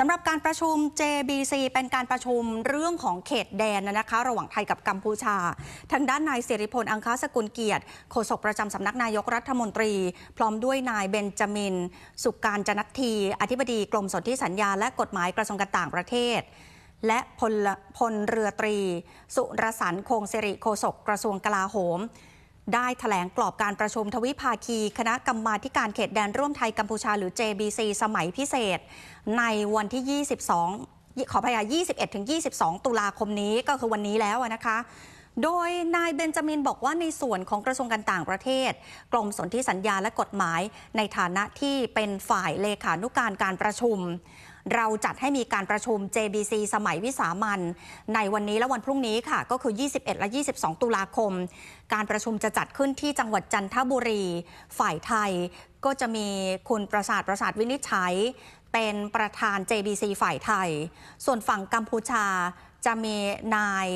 สำหรับการประชุม JBC เป็นการประชุมเรื่องของเขตแดนนะคะ ระหว่างไทยกับกัมพูชา ทางด้านนายสิริพล อังคาสกุลเกียรติโฆษกประจำสำนักนายกรัฐมนตรี พร้อมด้วยนายเบนจามิน สุการจนัทที อธิบดีกรมสนธิสัญญาและกฎหมายกระทรวงการต่างประเทศ และพลพลเรือตรี สุรสันต์คงสิริโฆษกกระทรวงกลาโหม ได้ถแถลงกรอบการประชุมทวิภาคี คณะกรรมาการเขตแดนร่วมไทยกัมพูชาหรือ JBC สมัยพิเศษ ในวันที่ 22 ขอพยา21ถึง22 ตุลาคมนี้ก็คือวันนี้แล้วนะคะ โดยนายเบนจามินบอกว่าในส่วนของกระทรวงการต่างประเทศ กรมสนธิสัญญาและกฎหมาย ในฐานะที่เป็นฝ่ายเลขานุการการประชุม เราจัดให้มีการประชุม JBC สมัยวิสามันในวันนี้และวันพรุ่งนี้ค่ะ ก็คือ 21 และ 22 ตุลาคม การประชุมจะจัดขึ้นที่จังหวัดจันทบุรี ฝ่ายไทยก็จะมีคุณประสาทประสาทวินิจฉัย เป็นประธาน JBC ฝ่ายไทย ส่วนฝั่งกัมพูชาจะมีนาย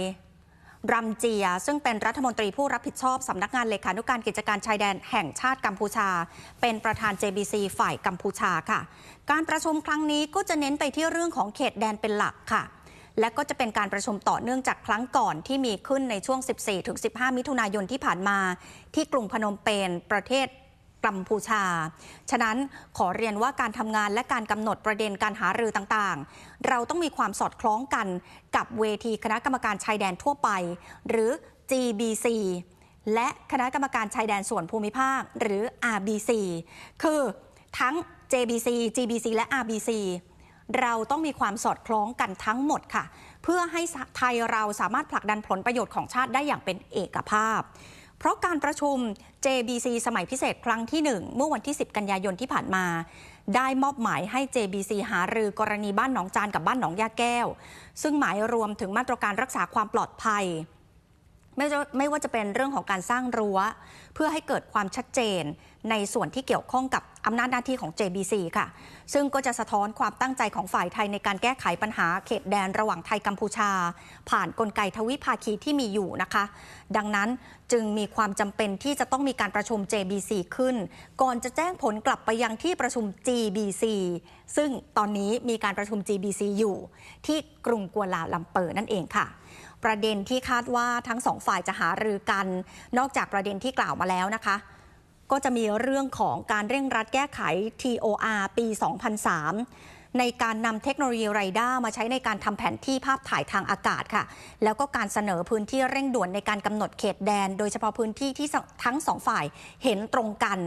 รัมเจีย ซึ่งเป็นรัฐมนตรีผู้รับผิดชอบสำนักงานเลขานุการกิจการชายแดนแห่งชาติกัมพูชา เป็นประธาน JBC ฝ่ายกัมพูชาค่ะ การประชุมครั้งนี้ก็จะเน้นไปที่เรื่องของเขตแดนเป็นหลักค่ะ และก็จะเป็นการประชุมต่อเนื่องจากครั้งก่อนที่มีขึ้นในช่วง 14-15 มิถุนายนที่ผ่านมา ที่กรุงพนมเปญประเทศ กัมพูชา ฉะนั้นขอเรียนว่าการทำงานและการกำหนดประเด็นการหารือต่างๆ เราต้องมีความสอดคล้องกันกับเวทีคณะกรรมการชายแดนทั่วไป หรือ GBC และคณะกรรมการชายแดนส่วนภูมิภาค หรือ RBC คือทั้ง JBC GBC และ RBC เราต้องมีความสอดคล้องกันทั้งหมดค่ะ เพื่อให้ไทยเราสามารถผลักดันผลประโยชน์ของชาติได้อย่างเป็นเอกภาพ เพราะการประชุม JBC สมัยพิเศษครั้งที่ 1 เมื่อวันที่ 10 กันยายนที่ผ่านมา ได้มอบหมายให้ JBC หารือกรณีบ้านหนองจานกับบ้านหนองยาแก้ว ซึ่งหมายรวมถึงมาตรการรักษาความปลอดภัยไม่ไม่ว่าจะเป็นเรื่องของการสร้างรั้ว เพื่อให้เกิดความชัดเจนในส่วนที่เกี่ยวข้องกับอำนาจหน้าที่ของ JBC ค่ะ ซึ่งก็จะสะท้อนความตั้งใจของฝ่ายไทยในการแก้ไขปัญหาเขตแดนระหว่างไทยกัมพูชา ผ่านนกลไกทวิภาคีที่มีอยู่นะคะ ดังนั้นจึงมีความจำเป็นที่จะต้องมีการประชุม JBC ขึ้น ก่อนจะแจ้งผลกลับไปยังที่ประชุม GBC ซึ่งตอนนี้มีการประชุม GBC อยู่ ที่กรุงกัวลาลัมเปอร์นั่นเองค่ะประเด็นที่คาดว่าทั้งสองฝ่ายจะหารือกัน นอกจากประเด็นที่กล่าวมาแล้วนะคะ ก็จะมีเรื่องของการเร่งรัดแก้ไข TOR ปี 2003 ในการนำเทคโนโลยีไรด้ามาใช้ในการทำแผนที่ภาพถ่ายทางอากาศค่ะ แล้วก็การเสนอพื้นที่เร่งด่วนในการกำหนดเขตแดน โดยเฉพาะพื้นที่ที่ทั้งสองฝ่ายเห็นตรงกัน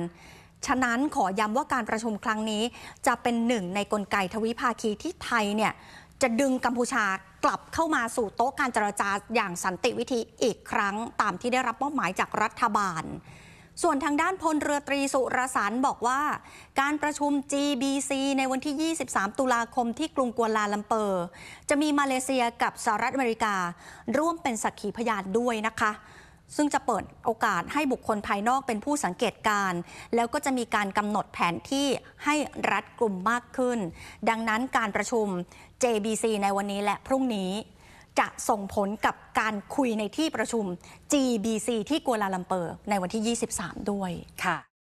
ฉะนั้นขอย้ำว่าการประชุมครั้งนี้ จะเป็นหนึ่งในกลไกทวิภาคีที่ไทยเนี่ยจะดึงกัมพูชากลับเข้ามาสู่โต๊ะการเจรจาอย่างสันติวิธีอีกครั้ง ตามที่ได้รับมอบหมายจากรัฐบาล ส่วนทางด้านพลเรือตรีสุรสารบอกว่า การประชุม GBC ในวันที่ 23 ตุลาคมที่กรุงกัวลาลัมเปอร์ จะมีมาเลเซียกับสหรัฐอเมริกา ร่วมเป็นสักขีพยานด้วยนะคะซึ่งจะเปิดโอกาสให้บุคคลภายนอกเป็นผู้สังเกตการ แล้วก็จะมีการกำหนดแผนที่ให้รัดกลุ่มมากขึ้น ดังนั้นการประชุม JBC ในวันนี้และพรุ่งนี้ จะส่งผลกับการคุยในที่ประชุม GBC ที่กัวลาลัมเปอร์ในวันที่ 23 ด้วยค่ะ